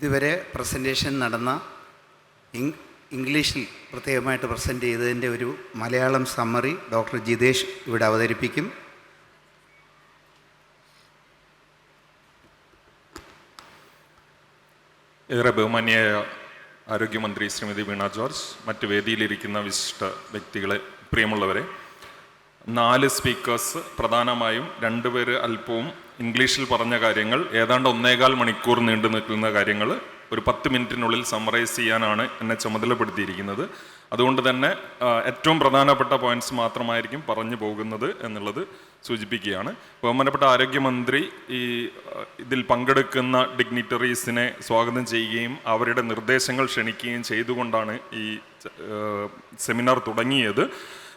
ഇതുവരെ പ്രസന്റേഷൻ നടന്ന ഇംഗ്ലീഷിൽ പ്രത്യേകമായിട്ട് പ്രസന്റ് ചെയ്തതിന്റെ ഒരു മലയാളം സമ്മറി ഡോക്ടർ ജിതേഷ് ഇവിടെ അവതരിപ്പിക്കും. ഏറെ ബഹുമാന്യായ ആരോഗ്യമന്ത്രി ശ്രീമതി വീണ ജോർജ് മറ്റ് വേദിയിലിരിക്കുന്ന വിശിഷ്ട വ്യക്തികളെ പ്രിയമുള്ളവരെ നാല് സ്പീക്കേഴ്സ് പ്രധാനമായും രണ്ടുപേര് അല്പവും ഇംഗ്ലീഷിൽ പറഞ്ഞ കാര്യങ്ങൾ ഏതാണ്ട് ഒന്നേകാൽ മണിക്കൂർ നീണ്ടു നിൽക്കുന്ന കാര്യങ്ങൾ ഒരു പത്ത് മിനിറ്റിനുള്ളിൽ സമ്മറൈസ് ചെയ്യാനാണ് എന്നെ ചുമതലപ്പെടുത്തിയിരിക്കുന്നത്. അതുകൊണ്ട് തന്നെ ഏറ്റവും പ്രധാനപ്പെട്ട പോയിന്റ്സ് മാത്രമായിരിക്കും പറഞ്ഞു പോകുന്നത് എന്നുള്ളത് സൂചിപ്പിക്കുകയാണ്. ബഹുമാനപ്പെട്ട ആരോഗ്യമന്ത്രി ഈ ഇതിൽ പങ്കെടുക്കുന്ന ഡിഗ്നിറ്ററീസിനെ സ്വാഗതം ചെയ്യുകയും അവരുടെ നിർദ്ദേശങ്ങൾ ക്ഷണിക്കുകയും ചെയ്തുകൊണ്ടാണ് ഈ സെമിനാർ തുടങ്ങിയത്.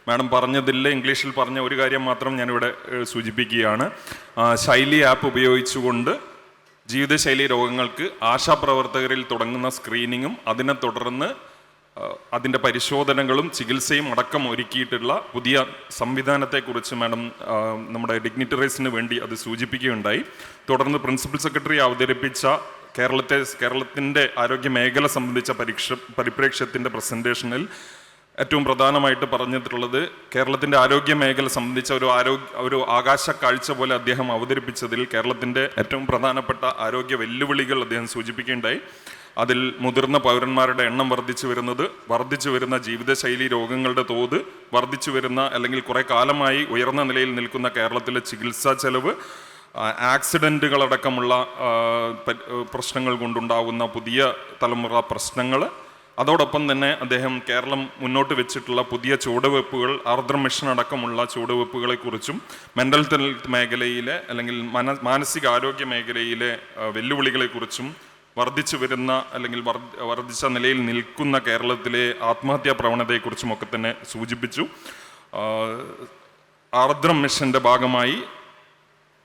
മാഡം പറഞ്ഞതില്ല ഇംഗ്ലീഷിൽ പറഞ്ഞ ഒരു കാര്യം മാത്രം ഞാനിവിടെ സൂചിപ്പിക്കുകയാണ്. ശൈലി ആപ്പ് ഉപയോഗിച്ചുകൊണ്ട് ജീവിതശൈലി രോഗങ്ങൾക്ക് ആശാപ്രവർത്തകരിൽ തുടങ്ങുന്ന സ്ക്രീനിങ്ങും അതിനെ തുടർന്ന് അതിന്റെ പരിശോധനകളും ചികിത്സയും അടക്കം ഒരുക്കിയിട്ടുള്ള പുതിയ സംവിധാനത്തെക്കുറിച്ച് മാഡം നമ്മുടെ ഡിഗ്നിറ്ററീസിന് വേണ്ടി അത് സൂചിപ്പിക്കുകയുണ്ടായി. തുടർന്ന് പ്രിൻസിപ്പൽ സെക്രട്ടറി അവതരിപ്പിച്ച കേരളത്തെ കേരളത്തിന്റെ ആരോഗ്യ മേഖല സംബന്ധിച്ച പരീക്ഷ പരിപ്രേക്ഷ്യത്തിന്റെ പ്രസന്റേഷനിൽ ഏറ്റവും പ്രധാനമായിട്ട് പറഞ്ഞിട്ടുള്ളത് കേരളത്തിന്റെ ആരോഗ്യ മേഖല സംബന്ധിച്ച ഒരു ആരോഗ്യ ഒരു ആകാശ കാഴ്ച പോലെ അദ്ദേഹം അവതരിപ്പിച്ചതിൽ കേരളത്തിന്റെ ഏറ്റവും പ്രധാനപ്പെട്ട ആരോഗ്യ വെല്ലുവിളികൾ അദ്ദേഹം സൂചിപ്പിക്കുകയുണ്ടായി. അതിൽ മുതിർന്ന പൗരന്മാരുടെ എണ്ണം വർദ്ധിച്ചു വരുന്നത് വർദ്ധിച്ചു വരുന്ന ജീവിതശൈലി രോഗങ്ങളുടെ തോത് വർദ്ധിച്ചു വരുന്ന അല്ലെങ്കിൽ കുറെ കാലമായി ഉയർന്ന നിലയിൽ നിൽക്കുന്ന കേരളത്തിലെ ചികിത്സാ ചെലവ് ആക്സിഡന്റുകളടക്കമുള്ള പ്രശ്നങ്ങൾ കൊണ്ടുണ്ടാകുന്ന പുതിയ തലമുറ പ്രശ്നങ്ങൾ അതോടൊപ്പം തന്നെ അദ്ദേഹം കേരളം മുന്നോട്ട് വെച്ചിട്ടുള്ള പുതിയ ചുവടുവെപ്പുകൾ ആർദ്ര മിഷൻ അടക്കമുള്ള ചുവടുവെപ്പുകളെക്കുറിച്ചും മെന്റൽ ഹെൽത്ത് മേഖലയിലെ അല്ലെങ്കിൽ മന മാനസികാരോഗ്യ മേഖലയിലെ വെല്ലുവിളികളെക്കുറിച്ചും വർദ്ധിച്ചു വരുന്ന അല്ലെങ്കിൽ വർദ്ധിച്ച നിലയിൽ നിൽക്കുന്ന കേരളത്തിലെ ആത്മഹത്യാ പ്രവണതയെക്കുറിച്ചും ഒക്കെ തന്നെ സൂചിപ്പിച്ചു. ആർദ്ര മിഷന്റെ ഭാഗമായി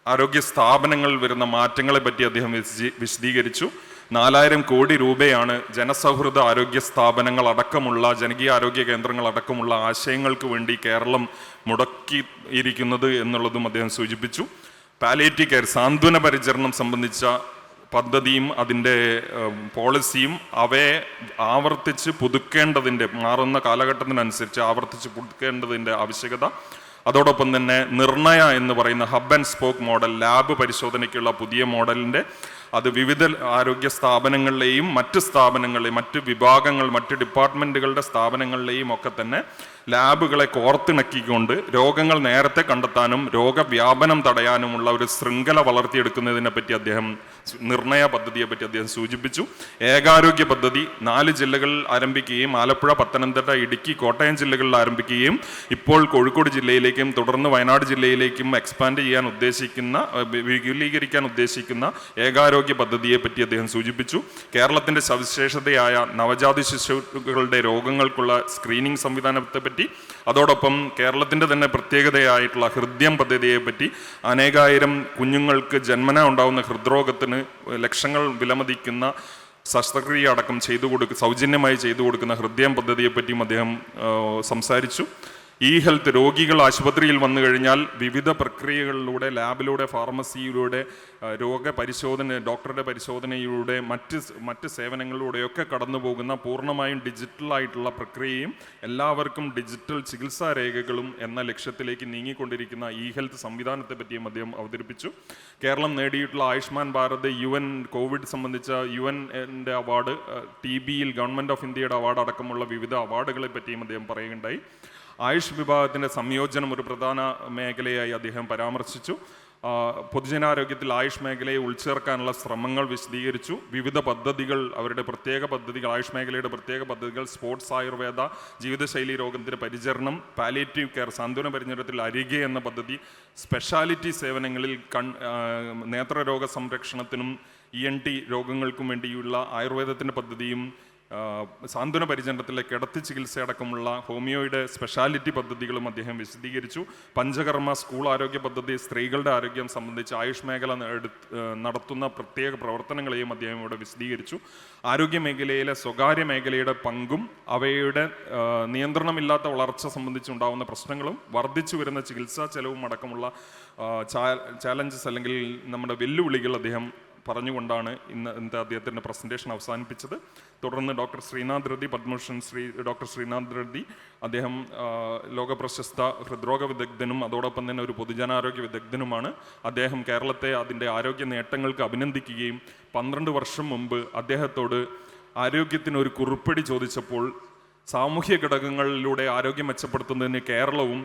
ആരോഗ്യ സ്ഥാപനങ്ങളിൽ വരുന്ന മാറ്റങ്ങളെ പറ്റി അദ്ദേഹം വിശദീകരിച്ചു. നാലായിരം കോടി രൂപയാണ് ജനസൗഹൃദ ആരോഗ്യ സ്ഥാപനങ്ങൾ അടക്കമുള്ള ജനകീയ ആരോഗ്യ കേന്ദ്രങ്ങൾ അടക്കമുള്ള ആശയങ്ങൾക്ക് വേണ്ടി കേരളം മുടക്കിയിരിക്കുന്നത് എന്നുള്ളതും അദ്ദേഹം സൂചിപ്പിച്ചു. പാലേറ്റീവ് കെയർ സാന്ത്വന പരിചരണം സംബന്ധിച്ച പദ്ധതിയും അതിന്റെ പോളിസിയും അവയെ ആവർത്തിച്ച് പുതുക്കേണ്ടതിന്റെ മാറുന്ന കാലഘട്ടത്തിനനുസരിച്ച് ആവർത്തിച്ച് പുതുക്കേണ്ടതിന്റെ ആവശ്യകത. അതോടൊപ്പം തന്നെ നിർണയ എന്ന് പറയുന്ന hub and spoke model lab പരിശോധനയ്ക്കുള്ള പുതിയ മോഡലിന്റെ അത് വിവിധ ആരോഗ്യ സ്ഥാപനങ്ങളിലെയും മറ്റ് സ്ഥാപനങ്ങളിലെയും മറ്റ് വിഭാഗങ്ങൾ മറ്റ് ഡിപ്പാർട്ട്മെന്റുകളുടെ സ്ഥാപനങ്ങളിലെയും ഒക്കെ തന്നെ ലാബുകളെ കോർത്തിണക്കിക്കൊണ്ട് രോഗങ്ങൾ നേരത്തെ കണ്ടെത്താനും രോഗവ്യാപനം തടയാനുമുള്ള ഒരു ശൃംഖല വളർത്തിയെടുക്കുന്നതിനെ പറ്റി അദ്ദേഹം നിർണയ പദ്ധതിയെ പറ്റി അദ്ദേഹം സൂചിപ്പിച്ചു. ഏകാരോഗ്യ പദ്ധതി നാല് ജില്ലകളിൽ ആരംഭിക്കുകയും ആലപ്പുഴ പത്തനംതിട്ട ഇടുക്കി കോട്ടയം ജില്ലകളിൽ ആരംഭിക്കുകയും ഇപ്പോൾ കോഴിക്കോട് ജില്ലയിലേക്കും തുടർന്ന് വയനാട് ജില്ലയിലേക്കും എക്സ്പാൻഡ് ചെയ്യാൻ ഉദ്ദേശിക്കുന്ന വിപുലീകരിക്കാൻ ഉദ്ദേശിക്കുന്ന ഏകാരോഗ്യ പദ്ധതിയെ പറ്റി അദ്ദേഹം സൂചിപ്പിച്ചു. കേരളത്തിന്റെ സവിശേഷതയായ നവജാത ശിശുക്കളുടെ രോഗങ്ങൾക്കുള്ള സ്ക്രീനിംഗ് സംവിധാനത്തെ പറ്റി അതോടൊപ്പം കേരളത്തിന്റെ തന്നെ പ്രത്യേകതയായിട്ടുള്ള ഹൃദയം പദ്ധതിയെ പറ്റി അനേകായിരം കുഞ്ഞുങ്ങൾക്ക് ജന്മന ഉണ്ടാവുന്ന ഹൃദ്രോഗത്തിന് ലക്ഷങ്ങൾ വിലമതിക്കുന്ന ശസ്ത്രക്രിയ അടക്കം ചെയ്തു കൊടുക്ക സൗജന്യമായി ചെയ്തു കൊടുക്കുന്ന ഹൃദയം പദ്ധതിയെപ്പറ്റിയും അദ്ദേഹം സംസാരിച്ചു. ഈ ഹെൽത്ത് രോഗികൾ ആശുപത്രിയിൽ വന്നു കഴിഞ്ഞാൽ വിവിധ പ്രക്രിയകളിലൂടെ ലാബിലൂടെ ഫാർമസിയിലൂടെ രോഗപരിശോധന ഡോക്ടറുടെ പരിശോധനയിലൂടെ മറ്റ് മറ്റ് സേവനങ്ങളിലൂടെയൊക്കെ കടന്നു പോകുന്ന പൂർണമായും ഡിജിറ്റൽ ആയിട്ടുള്ള പ്രക്രിയയും എല്ലാവർക്കും ഡിജിറ്റൽ ചികിത്സാ രേഖകളും എന്ന ലക്ഷ്യത്തിലേക്ക് നീങ്ങിക്കൊണ്ടിരിക്കുന്ന ഇ ഹെൽത്ത് സംവിധാനത്തെ പറ്റിയും അദ്ദേഹം അവതരിപ്പിച്ചു. കേരളം നേടിയിട്ടുള്ള Ayushman Bharat U N covid സംബന്ധിച്ച യു എന്റെ അവാർഡ് ടി ബിയിൽ ഗവൺമെന്റ് ഓഫ് ഇന്ത്യയുടെ അവാർഡ് അടക്കമുള്ള വിവിധ അവാർഡുകളെ പറ്റിയും അദ്ദേഹം പറയുകയുണ്ടായി. ആയുഷ് വിഭാഗത്തിന്റെ സംയോജനം ഒരു പ്രധാന മേഖലയായി അദ്ദേഹം പരാമർശിച്ചു. പൊതുജനാരോഗ്യത്തിൽ ആയുഷ് മേഖലയെ ഉൾച്ചേർക്കാനുള്ള ശ്രമങ്ങൾ വിശദീകരിച്ചു. വിവിധ പദ്ധതികൾ അവരുടെ പ്രത്യേക പദ്ധതികൾ ആയുഷ് മേഖലയുടെ പ്രത്യേക പദ്ധതികൾ സ്പോർട്സ് ആയുർവേദ ജീവിതശൈലി രോഗത്തിന്റെ പരിചരണം പാലിയേറ്റീവ് കെയർ സാന്ത്വന പരിചരണത്തിൽ അരികെ എന്ന പദ്ധതി സ്പെഷ്യാലിറ്റി സേവനങ്ങളിൽ കൺ നേത്രരോഗ സംരക്ഷണത്തിനും ഇ എൻ ടി രോഗങ്ങൾക്കും വേണ്ടിയുള്ള ആയുർവേദത്തിന്റെ പദ്ധതിയും സാന്ത്വന പരിചരണത്തിലെ കിടത്തി ചികിത്സയടക്കമുള്ള ഹോമിയോയുടെ സ്പെഷ്യാലിറ്റി പദ്ധതികളും അദ്ദേഹം വിശദീകരിച്ചു. പഞ്ചകർമ്മ സ്കൂൾ ആരോഗ്യ പദ്ധതി സ്ത്രീകളുടെ ആരോഗ്യം സംബന്ധിച്ച് ആയുഷ് മേഖല നടത്തുന്ന പ്രത്യേക പ്രവർത്തനങ്ങളെയും അദ്ദേഹം ഇവിടെ വിശദീകരിച്ചു. ആരോഗ്യ മേഖലയിലെ സ്വകാര്യ മേഖലയുടെ പങ്കും അവയുടെ നിയന്ത്രണമില്ലാത്ത വളർച്ച സംബന്ധിച്ചുണ്ടാവുന്ന പ്രശ്നങ്ങളും വർദ്ധിച്ചു വരുന്ന ചികിത്സാ ചെലവും അടക്കമുള്ള ചാലഞ്ചസ് അല്ലെങ്കിൽ നമ്മുടെ വെല്ലുവിളികൾ അദ്ദേഹം പറഞ്ഞുകൊണ്ടാണ് ഇന്ന് ഇന്നത്തെ അദ്ദേഹത്തിന്റെ പ്രസന്റേഷൻ അവസാനിപ്പിച്ചത്. തുടർന്ന് ഡോക്ടർ ശ്രീനാഥ് റെഡ്ഡി പത്മഭൂഷൺ ശ്രീ ഡോക്ടർ ശ്രീനാഥ് റെഡ്ഡി അദ്ദേഹം ലോകപ്രശസ്ത ഹൃദ്രോഗ വിദഗ്ധനും അതോടൊപ്പം തന്നെ ഒരു പൊതുജനാരോഗ്യ വിദഗ്ധനുമാണ്. അദ്ദേഹം കേരളത്തെ അതിന്റെ ആരോഗ്യ നേട്ടങ്ങൾക്ക് അഭിനന്ദിക്കുകയും പന്ത്രണ്ട് വർഷം മുമ്പ് അദ്ദേഹത്തോട് ആരോഗ്യത്തിന് ഒരു കുറിപ്പടി ചോദിച്ചപ്പോൾ സാമൂഹ്യ ഘടകങ്ങളിലൂടെ ആരോഗ്യം മെച്ചപ്പെടുത്തുന്നതിന് കേരളവും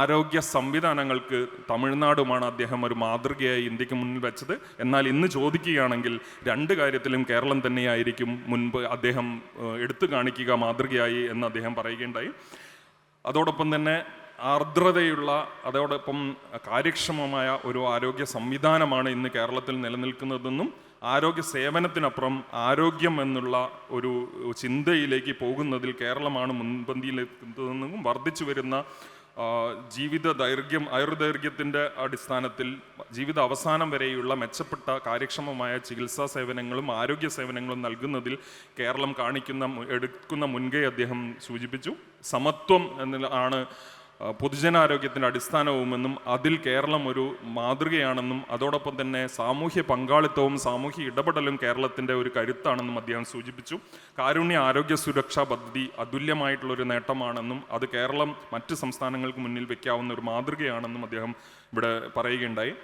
ആരോഗ്യ സംവിധാനങ്ങൾക്ക് തമിഴ്നാടുമാണ് അദ്ദേഹം ഒരു മാതൃകയായി ഇന്ത്യയ്ക്ക് മുന്നിൽ വെച്ചത്. എന്നാൽ ഇന്ന് ചോദിക്കുകയാണെങ്കിൽ രണ്ട് കാര്യത്തിലും കേരളം തന്നെയായിരിക്കും മുൻപ് അദ്ദേഹം എടുത്തു കാണിക്കുക മാതൃകയായി എന്ന് അദ്ദേഹം പറയുകയുണ്ടായി. അതോടൊപ്പം തന്നെ ആർദ്രതയുള്ള അതോടൊപ്പം കാര്യക്ഷമമായ ഒരു ആരോഗ്യ സംവിധാനമാണ് ഇന്ന് കേരളത്തിൽ നിലനിൽക്കുന്നതെന്നും ആരോഗ്യ സേവനത്തിനപ്പുറം ആരോഗ്യം എന്നുള്ള ഒരു ചിന്തയിലേക്ക് പോകുന്നതിൽ കേരളമാണ് മുൻപന്തിയിലെത്തുന്നതെന്നും വർദ്ധിച്ചു വരുന്ന ജീവിത ദൈർഘ്യം ആയുർദൈർഘ്യത്തിന്റെ അടിസ്ഥാനത്തിൽ ജീവിത അവസാനം വരെയുള്ള മെച്ചപ്പെട്ട കാര്യക്ഷമമായ ചികിത്സാ സേവനങ്ങളും ആരോഗ്യ സേവനങ്ങളും നൽകുന്നതിൽ കേരളം കാണിക്കുന്ന എടുക്കുന്ന മുൻകൈ അദ്ദേഹം സൂചിപ്പിച്ചു. സമത്വം എന്ന ആണ് പൊതുജനാരോഗ്യത്തിന്റെ അടിസ്ഥാനവുമെന്നും അതിൽ കേരളം ഒരു മാതൃകയാണെന്നും അതോടൊപ്പം തന്നെ സാമൂഹ്യ പങ്കാളിത്തവും സാമൂഹ്യ ഇടപെടലും കേരളത്തിന്റെ ഒരു കരുത്താണെന്നും അദ്ദേഹം സൂചിപ്പിച്ചു. കാരുണ്യ ആരോഗ്യ സുരക്ഷാ പദ്ധതി അതുല്യമായിട്ടുള്ള ഒരു നേട്ടമാണെന്നും അത് കേരളം മറ്റ് സംസ്ഥാനങ്ങൾക്ക് മുന്നിൽ വയ്ക്കാവുന്ന ഒരു മാതൃകയാണെന്നും അദ്ദേഹം ഇവിടെ പറയുകയുണ്ടായി.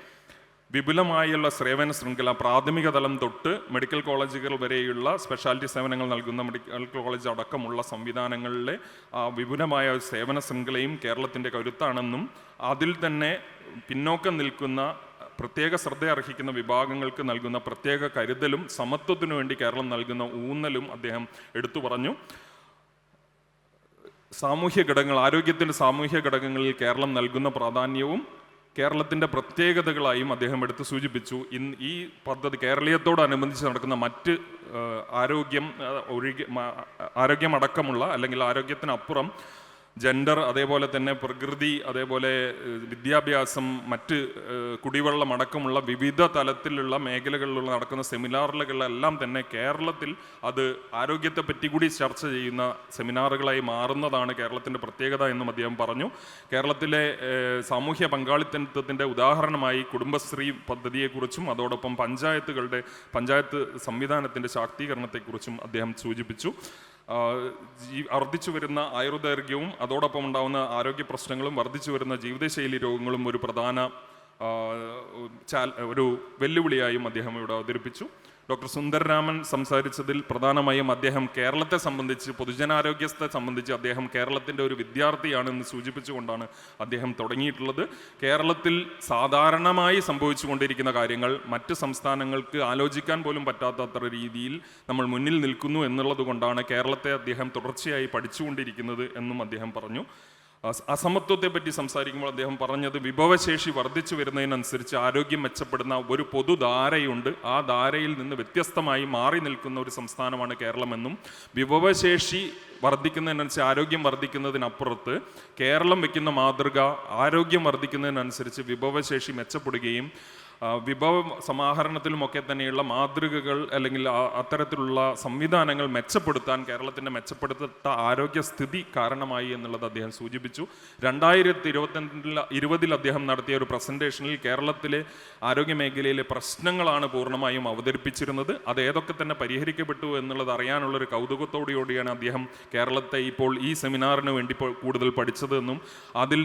വിപുലമായുള്ള സേവന ശൃംഖല പ്രാഥമിക തലം തൊട്ട് മെഡിക്കൽ കോളേജുകൾ വരെയുള്ള സ്പെഷ്യാലിറ്റി സേവനങ്ങൾ നൽകുന്ന മെഡിക്കൽ കോളേജ് അടക്കമുള്ള സംവിധാനങ്ങളിലെ വിപുലമായ സേവന ശൃംഖലയും കേരളത്തിന്റെ കരുത്താണെന്നും അതിൽ തന്നെ പിന്നോക്കം നിൽക്കുന്ന പ്രത്യേക ശ്രദ്ധ അർഹിക്കുന്ന വിഭാഗങ്ങൾക്ക് നൽകുന്ന പ്രത്യേക കരുതലും സമത്വത്തിനു വേണ്ടി കേരളം നൽകുന്ന ഊന്നലും അദ്ദേഹം എടുത്തു പറഞ്ഞു. സാമൂഹ്യ ഘടകങ്ങൾ ആരോഗ്യത്തിന്റെ സാമൂഹ്യ ഘടകങ്ങളിൽ കേരളം നൽകുന്ന പ്രാധാന്യവും കേരളത്തിന്റെ പ്രത്യേകതകളായും അദ്ദേഹം എടുത്ത് സൂചിപ്പിച്ചു. ഇന്ന് ഈ പദ്ധതി കേരളീയത്തോടനുബന്ധിച്ച് നടക്കുന്ന മറ്റ് ആരോഗ്യം ഒഴികെ ആരോഗ്യമടക്കമുള്ള അല്ലെങ്കിൽ ആരോഗ്യത്തിനപ്പുറം ജെൻഡർ അതേപോലെ തന്നെ പ്രകൃതി അതേപോലെ വിദ്യാഭ്യാസം മറ്റ് കുടിവെള്ളം അടക്കമുള്ള വിവിധ തലത്തിലുള്ള മേഖലകളിലുള്ള നടക്കുന്ന സെമിനാറുകളെല്ലാം തന്നെ കേരളത്തിൽ അത് ആരോഗ്യത്തെ പറ്റി കൂടി ചർച്ച ചെയ്യുന്ന സെമിനാറുകളായി മാറുന്നതാണ് കേരളത്തിന്റെ പ്രത്യേകത എന്നും അദ്ദേഹം പറഞ്ഞു. കേരളത്തിലെ സാമൂഹ്യ പങ്കാളിത്തത്തിന്റെ ഉദാഹരണമായി കുടുംബശ്രീ പദ്ധതിയെക്കുറിച്ചും അതോടൊപ്പം പഞ്ചായത്തുകളുടെ പഞ്ചായത്ത് സംവിധാനത്തിന്റെ ശാക്തീകരണത്തെക്കുറിച്ചും അദ്ദേഹം സൂചിപ്പിച്ചു. വർദ്ധിച്ചു വരുന്ന ആയുർദൈർഘ്യവും അതോടൊപ്പം ഉണ്ടാകുന്ന ആരോഗ്യ പ്രശ്നങ്ങളും വർദ്ധിച്ചു വരുന്ന ജീവിതശൈലി രോഗങ്ങളും ഒരു പ്രധാന ഒരു വെല്ലുവിളിയായും അദ്ദേഹം ഇവിടെ അവതരിപ്പിച്ചു. ഡോക്ടർ സുന്ദരരാമൻ സംസാരിച്ചതിൽ പ്രധാനമായും അദ്ദേഹം കേരളത്തെ സംബന്ധിച്ച് പൊതുജനാരോഗ്യത്തെ സംബന്ധിച്ച് അദ്ദേഹം കേരളത്തിന്റെ ഒരു വിദ്യാർത്ഥിയാണെന്ന് സൂചിപ്പിച്ചുകൊണ്ടാണ് അദ്ദേഹം തുടങ്ങിയിട്ടുള്ളത്. കേരളത്തിൽ സാധാരണമായി സംഭവിച്ചുകൊണ്ടിരിക്കുന്ന കാര്യങ്ങൾ മറ്റ് സംസ്ഥാനങ്ങൾക്ക് ആലോചിക്കാൻ പോലും പറ്റാത്തത്ര രീതിയിൽ നമ്മൾ മുന്നിൽ നിൽക്കുന്നു എന്നുള്ളത് കൊണ്ടാണ് കേരളത്തെ അദ്ദേഹം തുടർച്ചയായി പഠിച്ചുകൊണ്ടിരിക്കുന്നത് എന്നും അദ്ദേഹം പറഞ്ഞു. അസ- അസമത്വത്തെ പറ്റി സംസാരിക്കുമ്പോൾ അദ്ദേഹം പറഞ്ഞത് വിഭവശേഷി വർദ്ധിച്ചു വരുന്നതിനനുസരിച്ച് ആരോഗ്യം മെച്ചപ്പെടുന്ന ഒരു പൊതുധാരയുണ്ട്. ആ ധാരയിൽ നിന്ന് വ്യത്യസ്തമായി മാറി നിൽക്കുന്ന ഒരു സംസ്ഥാനമാണ് കേരളമെന്നും വിഭവശേഷി വർദ്ധിക്കുന്നതിനനുസരിച്ച് ആരോഗ്യം വർദ്ധിക്കുന്നതിനപ്പുറത്ത് കേരളം വെക്കുന്ന മാതൃക ആരോഗ്യം വർദ്ധിക്കുന്നതിനനുസരിച്ച് വിഭവശേഷി മെച്ചപ്പെടുകയും വിഭവ സമാഹരണത്തിലുമൊക്കെ തന്നെയുള്ള മാതൃകകൾ അല്ലെങ്കിൽ അത്തരത്തിലുള്ള സംവിധാനങ്ങൾ മെച്ചപ്പെടുത്താൻ കേരളത്തിന്റെ മെച്ചപ്പെടുത്ത ആരോഗ്യസ്ഥിതി കാരണമായി എന്നുള്ളത് അദ്ദേഹം സൂചിപ്പിച്ചു. രണ്ടായിരത്തി ഇരുപത്തിരണ്ടിൽ ഇരുപതിൽ അദ്ദേഹം നടത്തിയ ഒരു പ്രസന്റേഷനിൽ കേരളത്തിലെ ആരോഗ്യ മേഖലയിലെ പ്രശ്നങ്ങളാണ് പൂർണമായും അവതരിപ്പിച്ചിരുന്നത്. അത് ഏതൊക്കെ തന്നെ പരിഹരിക്കപ്പെട്ടു എന്നുള്ളത് അറിയാനുള്ള ഒരു കൗതുകത്തോടുകൂടിയാണ് അദ്ദേഹം കേരളത്തെ ഇപ്പോൾ ഈ സെമിനാറിന് വേണ്ടി കൂടുതൽ പഠിച്ചതെന്നും അതിൽ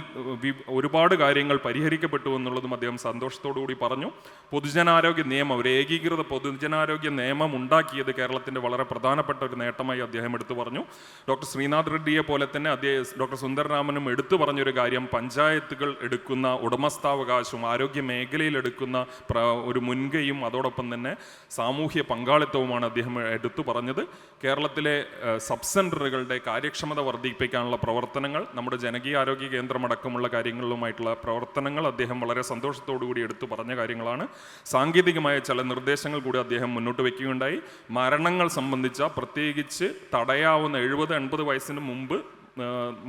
ഒരുപാട് കാര്യങ്ങൾ പരിഹരിക്കപ്പെട്ടു എന്നുള്ളതും അദ്ദേഹം സന്തോഷത്തോടു കൂടി പറഞ്ഞു. പൊതുജനാരോഗ്യ നിയമം ഒരു ഏകീകൃത പൊതുജനാരോഗ്യ നിയമം ഉണ്ടാക്കിയത് കേരളത്തിന്റെ വളരെ പ്രധാനപ്പെട്ട ഒരു നേട്ടമായി അദ്ദേഹം എടുത്തു പറഞ്ഞു. ഡോക്ടർ ശ്രീനാഥ് റെഡ്ഡിയെ പോലെ തന്നെ അദ്ദേഹം ഡോക്ടർ സുന്ദരരാമനും എടുത്തു പറഞ്ഞൊരു കാര്യം പഞ്ചായത്തുകൾ എടുക്കുന്ന ഉടമസ്ഥാവകാശവും ആരോഗ്യ മേഖലയിൽ എടുക്കുന്ന ഒരു മുൻകൈയും അതോടൊപ്പം തന്നെ സാമൂഹ്യ പങ്കാളിത്തവുമാണ് അദ്ദേഹം എടുത്തു പറഞ്ഞത്. കേരളത്തിലെ സബ് സെന്ററുകളുടെ കാര്യക്ഷമത വർദ്ധിപ്പിക്കാനുള്ള പ്രവർത്തനങ്ങൾ നമ്മുടെ ജനകീയ ആരോഗ്യ കേന്ദ്രമടക്കമുള്ള കാര്യങ്ങളിലുമായിട്ടുള്ള പ്രവർത്തനങ്ങൾ അദ്ദേഹം വളരെ സന്തോഷത്തോടു കൂടി എടുത്തു പറഞ്ഞ കാര്യങ്ങളാണ്. സാങ്കേതികമായ ചില നിർദ്ദേശങ്ങൾ കൂടി അദ്ദേഹം മുന്നോട്ട് വയ്ക്കുകയുണ്ടായി. മരണങ്ങൾ സംബന്ധിച്ച പ്രത്യേകിച്ച് തടയാവുന്ന എഴുപത് എൺപത് വയസ്സിന് മുമ്പ്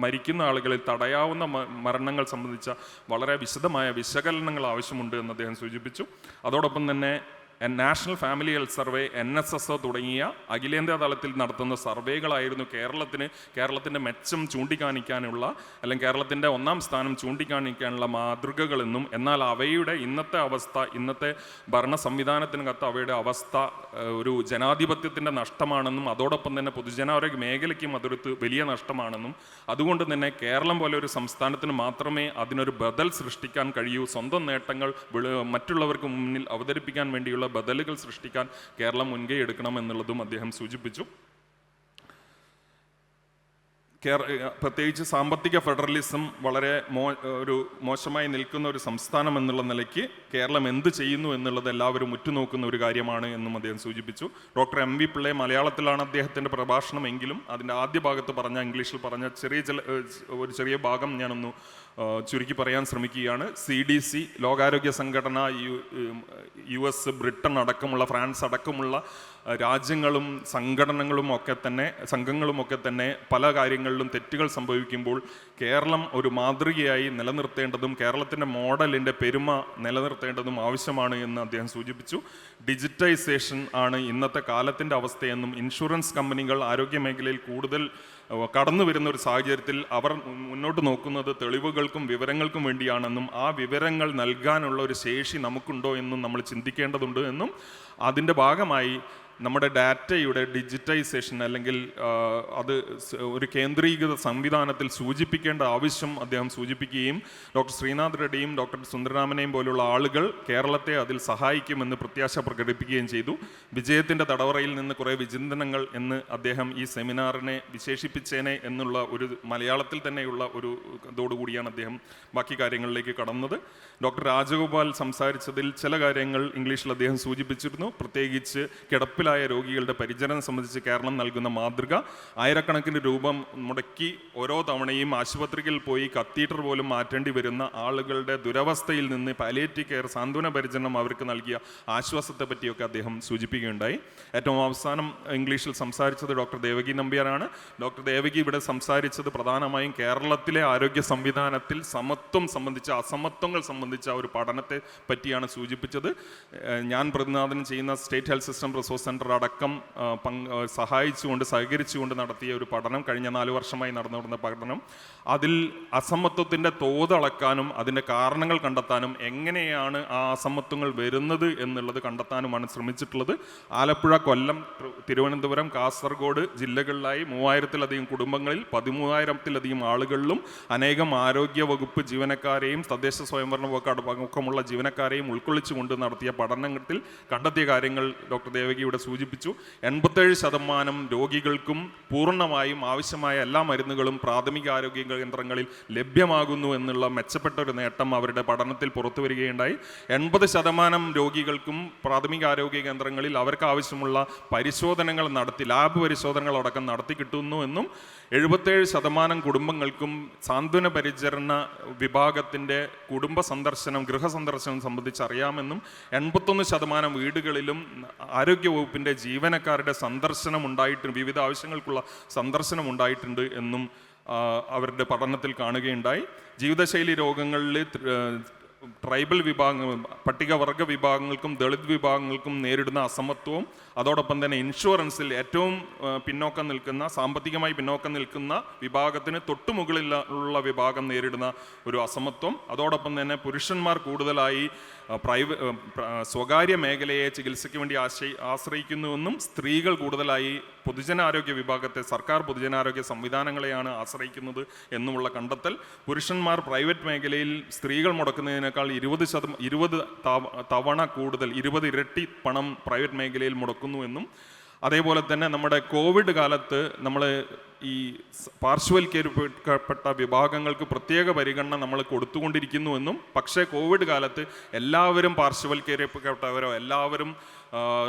മരിക്കുന്ന ആളുകളിൽ തടയാവുന്ന മരണങ്ങൾ സംബന്ധിച്ച വളരെ വിശദമായ വിശകലനങ്ങൾ ആവശ്യമുണ്ട് എന്ന് അദ്ദേഹം സൂചിപ്പിച്ചു. അതോടൊപ്പം തന്നെ national family health survey N S S തുടങ്ങിയ അഖിലേന്ത്യാ തലത്തിൽ നടത്തുന്ന സർവേകളായിരുന്നു കേരളത്തിന് കേരളത്തിന്റെ മെച്ചം ചൂണ്ടിക്കാണിക്കാനുള്ള അല്ലെങ്കിൽ കേരളത്തിന്റെ ഒന്നാം സ്ഥാനം ചൂണ്ടിക്കാണിക്കാനുള്ള മാതൃകകളെന്നും എന്നാൽ അവയുടെ ഇന്നത്തെ അവസ്ഥ ഇന്നത്തെ ഭരണ സംവിധാനത്തിനകത്ത് അവയുടെ അവസ്ഥ ഒരു ജനാധിപത്യത്തിന്റെ നഷ്ടമാണെന്നും അതോടൊപ്പം തന്നെ പൊതുജനാരോഗ്യ മേഖലയ്ക്കും അതൊരു വലിയ നഷ്ടമാണെന്നും അതുകൊണ്ട് തന്നെ കേരളം പോലെ ഒരു സംസ്ഥാനത്തിന് മാത്രമേ അതിനൊരു ബദൽ സൃഷ്ടിക്കാൻ കഴിയൂ. സ്വന്തം നേട്ടങ്ങൾ മറ്റുള്ളവർക്ക് മുന്നിൽ അവതരിപ്പിക്കാൻ വേണ്ടിയുള്ള ബദലുകൾ സൃഷ്ടിക്കാൻ കേരളം മുൻകൈ എടുക്കണം എന്നുള്ളതും അദ്ദേഹം സൂചിപ്പിച്ചു. പ്രത്യേകിച്ച് സാമ്പത്തിക ഫെഡറലിസം വളരെ മോ ഒരു മോശമായി നിൽക്കുന്ന ഒരു സംസ്ഥാനം എന്നുള്ള നിലയ്ക്ക് കേരളം എന്ത് ചെയ്യുന്നു എന്നുള്ളത് എല്ലാവരും ഉറ്റുനോക്കുന്ന ഒരു കാര്യമാണ് എന്നും അദ്ദേഹം സൂചിപ്പിച്ചു. ഡോക്ടർ എം വി പിള്ളെ മലയാളത്തിലാണ് അദ്ദേഹത്തിന്റെ പ്രഭാഷണം എങ്കിലും അതിന്റെ ആദ്യ ഭാഗത്ത് പറഞ്ഞ ഇംഗ്ലീഷിൽ പറഞ്ഞ ചെറിയ ചില ഒരു ചെറിയ ഭാഗം ഞാനൊന്ന് ചുരുക്കി പറയാൻ ശ്രമിക്കുകയാണ്. സി ഡി സി ലോകാരോഗ്യ സംഘടന യു യു എസ് ബ്രിട്ടൻ അടക്കമുള്ള ഫ്രാൻസ് അടക്കമുള്ള രാജ്യങ്ങളും സംഘടനകളും ഒക്കെ തന്നെ സംഘങ്ങളും ഒക്കെ തന്നെ പല കാര്യങ്ങളിലും തെറ്റുകൾ സംഭവിക്കുമ്പോൾ കേരളം ഒരു മാതൃകയായി നിലനിർത്തേണ്ടതും കേരളത്തിന്റെ മോഡലിന്റെ പെരുമ നിലനിർത്തേണ്ടതും ആവശ്യമാണ് എന്ന് അദ്ദേഹം സൂചിപ്പിച്ചു. ഡിജിറ്റൈസേഷൻ ആണ് ഇന്നത്തെ കാലത്തിന്റെ അവസ്ഥയെന്നും ഇൻഷുറൻസ് കമ്പനികൾ ആരോഗ്യ മേഖലയിൽ കൂടുതൽ കടന്നു വരുന്ന ഒരു സാഹചര്യത്തിൽ അവർ മുന്നോട്ട് നോക്കുന്നത് തെളിവുകൾക്കും വിവരങ്ങൾക്കും വേണ്ടിയാണെന്നും ആ വിവരങ്ങൾ നൽകാനുള്ള ഒരു ശേഷി നമുക്കുണ്ടോ എന്നും നമ്മൾ ചിന്തിക്കേണ്ടതുണ്ട് എന്നും അതിന്റെ ഭാഗമായി നമ്മുടെ ഡാറ്റയുടെ ഡിജിറ്റൈസേഷൻ അല്ലെങ്കിൽ അത് ഒരു കേന്ദ്രീകൃത സംവിധാനത്തിൽ സൂചിപ്പിക്കേണ്ട ആവശ്യം അദ്ദേഹം സൂചിപ്പിക്കുകയും ഡോക്ടർ ശ്രീനാഥ് റെഡ്ഡിയും ഡോക്ടർ സുന്ദരരാമനെയും പോലുള്ള ആളുകൾ കേരളത്തെ അതിൽ സഹായിക്കുമെന്ന് പ്രത്യാശ പ്രകടിപ്പിക്കുകയും ചെയ്തു. വിജയത്തിന്റെ തടവറയിൽ നിന്ന് കുറേ വിചിന്തനങ്ങൾ എന്ന് അദ്ദേഹം ഈ സെമിനാറിനെ വിശേഷിപ്പിച്ചേനെ എന്നുള്ള ഒരു മലയാളത്തിൽ തന്നെയുള്ള ഒരു ഇതോടുകൂടിയാണ് അദ്ദേഹം ബാക്കി കാര്യങ്ങളിലേക്ക് കടന്നത്. ഡോക്ടർ രാജഗോപാൽ സംസാരിച്ചതിൽ ചില കാര്യങ്ങൾ ഇംഗ്ലീഷിൽ അദ്ദേഹം സൂചിപ്പിച്ചിരുന്നു. പ്രത്യേകിച്ച് കിടപ്പിലായ രോഗികളുടെ പരിചരണം സംബന്ധിച്ച് കേരളം നൽകുന്ന മാതൃക. ആയിരക്കണക്കിന് രൂപം മുടക്കി ഓരോ തവണയും ആശുപത്രിയിൽ പോയി കത്തീറ്റർ പോലും മാറ്റേണ്ടി വരുന്ന ആളുകളുടെ ദുരവസ്ഥയിൽ നിന്ന് പാലിയേറ്റീവ് കെയർ സാന്ത്വന പരിചരണം അവർക്ക് നൽകിയ ആശ്വാസത്തെ പറ്റിയൊക്കെ അദ്ദേഹം സൂചിപ്പിക്കുകയുണ്ടായി. ഏറ്റവും അവസാനം ഇംഗ്ലീഷിൽ സംസാരിച്ചത് ഡോക്ടർ ദേവകി നമ്പ്യാരാണ്. ഡോക്ടർ ദേവകി ഇവിടെ സംസാരിച്ചത് പ്രധാനമായും കേരളത്തിലെ ആരോഗ്യ സംവിധാനത്തിൽ സമത്വം സംബന്ധിച്ച അസമത്വങ്ങൾ സംബന്ധിച്ച ഒരു പഠനത്തെ പറ്റിയാണ് സൂചിപ്പിച്ചത്. ഞാൻ പ്രതിനാദനം ചെയ്യുന്ന state health system resource centre അടക്കം പങ്ക് സഹായിച്ചുകൊണ്ട് സഹകരിച്ചുകൊണ്ട് നടത്തിയ ഒരു പഠനം കഴിഞ്ഞ നാല് വർഷമായി നടന്നു പഠനം അതിൽ അസമത്വത്തിന്റെ തോത് അളക്കാനും അതിന്റെ കാരണങ്ങൾ കണ്ടെത്താനും എങ്ങനെയാണ് ആ അസമത്വങ്ങൾ വരുന്നത് എന്നുള്ളത് കണ്ടെത്താനുമാണ് ശ്രമിച്ചിട്ടുള്ളത്. ആലപ്പുഴ കൊല്ലം തിരുവനന്തപുരം കാസർഗോഡ് ജില്ലകളിലായി മൂവായിരത്തിലധികം കുടുംബങ്ങളിൽ പതിമൂവായിരത്തിലധികം ആളുകളിലും അനേകം ആരോഗ്യ വകുപ്പ് ജീവനക്കാരെയും തദ്ദേശ സ്വയംഭരണ വകുപ്പ് അടക്കമുള്ള ജീവനക്കാരെയും ഉൾക്കൊള്ളിച്ചുകൊണ്ട് നടത്തിയ പഠനത്തിൽ കണ്ടെത്തിയ കാര്യങ്ങൾ ഡോക്ടർ ദേവകി ഇവിടെ സൂചിപ്പിച്ചു. എൺപത്തേഴ് ശതമാനം രോഗികൾക്കും പൂർണമായും ആവശ്യമായ എല്ലാ മരുന്നുകളും പ്രാഥമിക ആരോഗ്യ കേന്ദ്രങ്ങളിൽ ലഭ്യമാകുന്നു എന്നുള്ള മെച്ചപ്പെട്ട ഒരു നേട്ടം അവരുടെ പഠനത്തിൽ പുറത്തു വരികയുണ്ടായി. എൺപത് ശതമാനം രോഗികൾക്കും പ്രാഥമിക ആരോഗ്യ കേന്ദ്രങ്ങളിൽ അവർക്ക് ആവശ്യമുള്ള പരിശോധനകൾ നടത്തി ലാബ് പരിശോധനകൾ അടക്കം നടത്തി കിട്ടുന്നു എന്നും എഴുപത്തേഴ് ശതമാനം കുടുംബങ്ങൾക്കും സാന്ത്വന പരിചരണ വിഭാഗത്തിന്റെ കുടുംബ സന്ദർശനം ഗൃഹസന്ദർശനം സംബന്ധിച്ച് അറിയാമെന്നും എൺപത്തൊന്ന് ശതമാനം വീടുകളിലും ആരോഗ്യ വകുപ്പിന്റെ ജീവനക്കാരുടെ സന്ദർശനം ഉണ്ടായിട്ടുണ്ട് വിവിധ ആവശ്യങ്ങൾക്കുള്ള സന്ദർശനം ഉണ്ടായിട്ടുണ്ട് എന്നും അവരുടെ പഠനത്തിൽ കാണുകയുണ്ടായി. ജീവിതശൈലി രോഗങ്ങളിൽ ട്രൈബൽ വിഭാഗങ്ങൾ പട്ടികവർഗ വിഭാഗങ്ങൾക്കും ദളിത് വിഭാഗങ്ങൾക്കും നേരിടുന്ന അസമത്വവും അതോടൊപ്പം തന്നെ ഇൻഷുറൻസിൽ ഏറ്റവും പിന്നോക്കം നിൽക്കുന്ന സാമ്പത്തികമായി പിന്നോക്കം നിൽക്കുന്ന വിഭാഗത്തിന് തൊട്ടുമുകളിലുള്ള വിഭാഗം നേരിടുന്ന ഒരു അസമത്വം. അതോടൊപ്പം തന്നെ പുരുഷന്മാർ കൂടുതലായി പ്രൈവ സ്വകാര്യ മേഖലയെ ചികിത്സയ്ക്ക് വേണ്ടി ആശ്രയി ആശ്രയിക്കുന്നുവെന്നും സ്ത്രീകൾ കൂടുതലായി പൊതുജനാരോഗ്യ വിഭാഗത്തെ സർക്കാർ പൊതുജനാരോഗ്യ സംവിധാനങ്ങളെയാണ് ആശ്രയിക്കുന്നത് എന്നുമുള്ള കണ്ടെത്തൽ. പുരുഷന്മാർ പ്രൈവറ്റ് മേഖലയിൽ സ്ത്രീകൾ മുടക്കുന്നതിനേക്കാൾ ഇരുപത് ശതം ഇരുപത് തവ- തവണ കൂടുതൽ ഇരുപത് ഇരട്ടി പണം പ്രൈവറ്റ് മേഖലയിൽ മുടക്കുന്നു എന്നും അതേപോലെ തന്നെ നമ്മുടെ കോവിഡ് കാലത്ത് നമ്മൾ ഈ പാർശ്വവൽക്കരിക്കപ്പെട്ട വിഭാഗങ്ങൾക്ക് പ്രത്യേക പരിഗണന നമ്മൾ കൊടുത്തുകൊണ്ടിരിക്കുന്നുവെന്നും പക്ഷേ കോവിഡ് കാലത്ത് എല്ലാവരും പാർശ്വവൽക്കരിക്കപ്പെട്ടവരോ എല്ലാവരും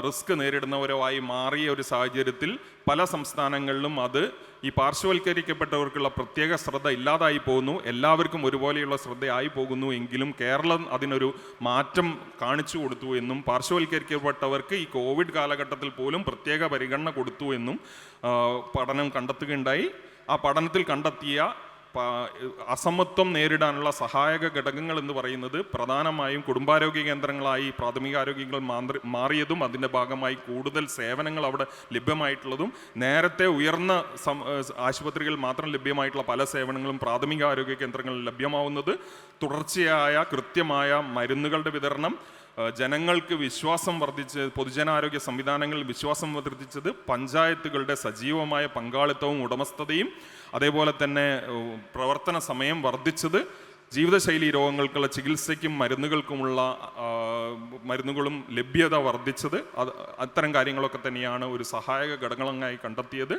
റിസ്ക് നേരിടുന്നവരോ ആയി മാറിയ ഒരു സാഹചര്യത്തിൽ പല സംസ്ഥാനങ്ങളിലും അത് ഈ പാർശ്വവൽക്കരിക്കപ്പെട്ടവർക്കുള്ള പ്രത്യേക ശ്രദ്ധ ഇല്ലാതായി പോകുന്നു. എല്ലാവർക്കും ഒരുപോലെയുള്ള ശ്രദ്ധയായി പോകുന്നു എങ്കിലും കേരളം അതിനൊരു മാറ്റം കാണിച്ചു കൊടുത്തു എന്നും പാർശ്വവൽക്കരിക്കപ്പെട്ടവർക്ക് ഈ കോവിഡ് കാലഘട്ടത്തിൽ പോലും പ്രത്യേക പരിഗണന കൊടുത്തു എന്നും പഠനം കണ്ടെത്തുകയുണ്ടായി. ആ പഠനത്തിൽ കണ്ടെത്തിയ അസമത്വം നേരിടാനുള്ള സഹായക ഘടകങ്ങൾ എന്ന് പറയുന്നത് പ്രധാനമായും കുടുംബാരോഗ്യ കേന്ദ്രങ്ങളായി പ്രാഥമിക ആരോഗ്യങ്ങൾ മാന്ത്ര- മാറിയതും അതിന്റെ ഭാഗമായി കൂടുതൽ സേവനങ്ങൾ അവിടെ ലഭ്യമായിട്ടുള്ളതും നേരത്തെ ഉയർന്ന ആശുപത്രികൾ മാത്രം ലഭ്യമായിട്ടുള്ള പല സേവനങ്ങളും പ്രാഥമിക ആരോഗ്യ കേന്ദ്രങ്ങളിൽ ലഭ്യമാവുന്നത് തുടർച്ചയായ കൃത്യമായ മരുന്നുകളുടെ വിതരണം ജനങ്ങൾക്ക് വിശ്വാസം വർദ്ധിച്ച് പൊതുജനാരോഗ്യ സംവിധാനങ്ങളിൽ വിശ്വാസം വർദ്ധിച്ചത് പഞ്ചായത്തുകളുടെ സജീവമായ പങ്കാളിത്തവും ഉടമസ്ഥതയും അതേപോലെ തന്നെ പ്രവർത്തന സമയം വർദ്ധിച്ചത് ജീവിതശൈലി രോഗങ്ങൾക്കുള്ള ചികിത്സയ്ക്കും മരുന്നുകൾക്കുമുള്ള മരുന്നുകളും ലഭ്യത വർദ്ധിച്ചത്. അത് അത്തരം കാര്യങ്ങളൊക്കെ തന്നെയാണ് ഒരു സഹായക ഘടകങ്ങളായി കണ്ടെത്തിയത്.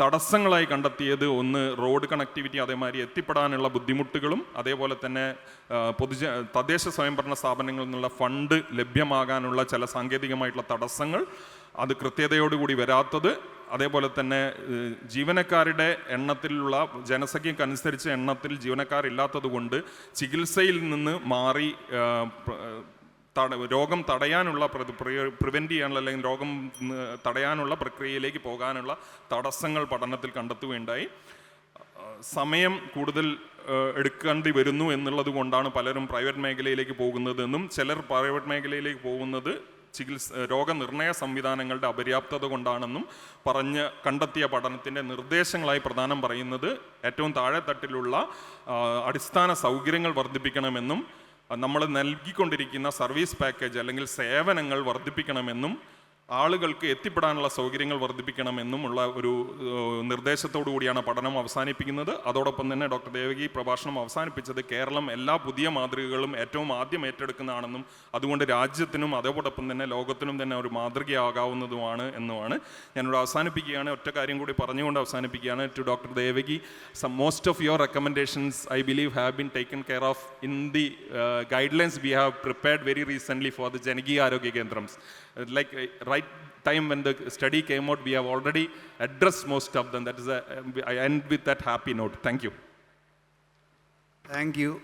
തടസ്സങ്ങളായി കണ്ടെത്തിയത് ഒന്ന് റോഡ് കണക്ടിവിറ്റി അതേമാതിരി എത്തിപ്പെടാനുള്ള ബുദ്ധിമുട്ടുകളും അതേപോലെ തന്നെ പൊതുജ തദ്ദേശ സ്വയംഭരണ സ്ഥാപനങ്ങളിൽ നിന്നുള്ള ഫണ്ട് ലഭ്യമാകാനുള്ള ചില സാങ്കേതികമായിട്ടുള്ള തടസ്സങ്ങൾ അത് കൃത്യതയോടുകൂടി വരാത്തത് അതേപോലെ തന്നെ ജീവനക്കാരുടെ എണ്ണത്തിലുള്ള ജനസംഖ്യക്കനുസരിച്ച് എണ്ണത്തിൽ ജീവനക്കാരില്ലാത്തത് കൊണ്ട് ചികിത്സയിൽ നിന്ന് മാറി രോഗം തടയാനുള്ള പ്രിവെന്റ് ചെയ്യാനുള്ള അല്ലെങ്കിൽ രോഗം തടയാനുള്ള പ്രക്രിയയിലേക്ക് പോകാനുള്ള തടസ്സങ്ങൾ പഠനത്തിൽ കണ്ടെത്തുകയുണ്ടായി. സമയം കൂടുതൽ എടുക്കേണ്ടി വരുന്നു എന്നുള്ളത് കൊണ്ടാണ് പലരും പ്രൈവറ്റ് മേഖലയിലേക്ക് പോകുന്നതെന്നും ചിലർ പ്രൈവറ്റ് മേഖലയിലേക്ക് പോകുന്നത് ചികിത്സ രോഗനിർണയ സംവിധാനങ്ങളുടെ അപര്യാപ്തത കൊണ്ടാണെന്നും പറഞ്ഞ് കണ്ടെത്തിയ പഠനത്തിന്റെ നിർദ്ദേശങ്ങളായി പ്രധാനം പറയുന്നത് ഏറ്റവും താഴെത്തട്ടിലുള്ള അടിസ്ഥാന സൗകര്യങ്ങൾ വർദ്ധിപ്പിക്കണമെന്നും നമ്മൾ നൽകിക്കൊണ്ടിരിക്കുന്ന സർവീസ് പാക്കേജ് അല്ലെങ്കിൽ സേവനങ്ങൾ വർദ്ധിപ്പിക്കണമെന്നും ആളുകൾക്ക് എത്തിപ്പെടാനുള്ള സൗകര്യങ്ങൾ വർദ്ധിപ്പിക്കണമെന്നുമുള്ള ഒരു നിർദ്ദേശത്തോടു കൂടിയാണ് പഠനം അവസാനിപ്പിക്കുന്നത്. അതോടൊപ്പം തന്നെ ഡോക്ടർ ദേവകി പ്രഭാഷണം അവസാനിപ്പിച്ചത് കേരളം എല്ലാ പുതിയ മാതൃകകളും ഏറ്റവും ആദ്യം ഏറ്റെടുക്കുന്നതാണെന്നും അതുകൊണ്ട് രാജ്യത്തിനും അതോടൊപ്പം തന്നെ ലോകത്തിനും തന്നെ ഒരു മാതൃകയാകാവുന്നതുമാണ് എന്നുമാണ് ഞാനിവിടെ അവസാനിപ്പിക്കുകയാണ്. ഒറ്റ കാര്യം കൂടി പറഞ്ഞുകൊണ്ട് അവസാനിപ്പിക്കുകയാണ്. To doctor Devaki some most of your recommendations I believe have been taken care of in the guidelines we have prepared very recently for the Janakeeya Arogya കേന്ദ്രംസ് Uh, like uh, right time when the study came out, we have already addressed most of them. That is, a, um, I end with that happy note. Thank you. Thank you.